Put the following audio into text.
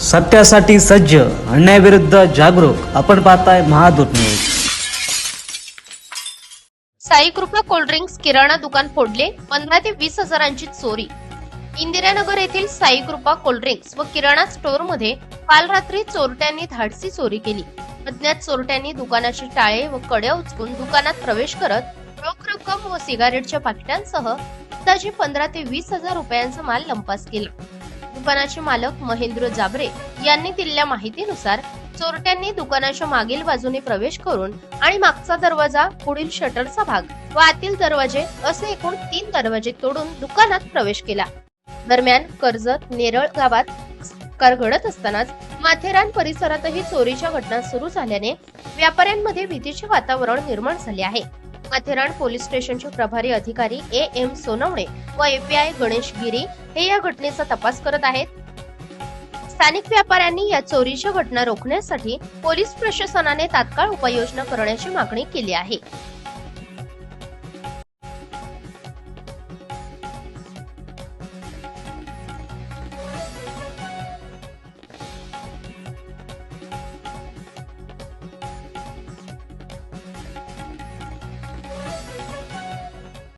सत्यासाठी सज्ज अन्यायाविरुद्ध जागरूक. आपण पाहताय Mahadoot news. Saikrupa cold drinks किराणा दुकान फोडले पंधरा ते वीस हजारांची चोरी. इंदिरानगर येथील साईकृपा कोल्ड्रिंक्स व किराणा स्टोअरमध्ये काल रात्री चोरट्यांनी धाडसी चोरी केली. अज्ञात चोरट्यांनी दुकानाची टाळे व कड्या उचकून दुकानात प्रवेश करत रोख रक्कम व सिगारेटच्या पाकिटांसह अंदाजे पंधरा ते वीस हजार रुपयांचा माल लंपास केला. दुकानाचे मालक महेंद्र जाबरे यांनी दिलेल्या माहितीनुसार चोरट्यांनी दुकानाच्या मागील बाजूने प्रवेश करून आणि मागचा दरवाजा पुढील शटरचा भाग व आतील दरवाजे असे एकूण तीन दरवाजे तोडून दुकानात प्रवेश केला. दरम्यान कर्जत नेरळ गावात कार घडत असतानाच माथेरान परिसरातही चोरीच्या घटना सुरू झाल्याने व्यापाऱ्यांमध्ये भीतीचे वातावरण निर्माण झाले आहे. माथेरान पोलीस स्टेशनचे प्रभारी अधिकारी ए. एम. सोनवणे व एपीआय गणेश गिरी हे या घटनेचा तपास करत आहेत. स्थानिक व्यापाऱ्यांनी या चोरीच्या घटना रोखण्यासाठी पोलीस प्रशासनाने तात्काळ उपाययोजना करण्याची मागणी केली आहे.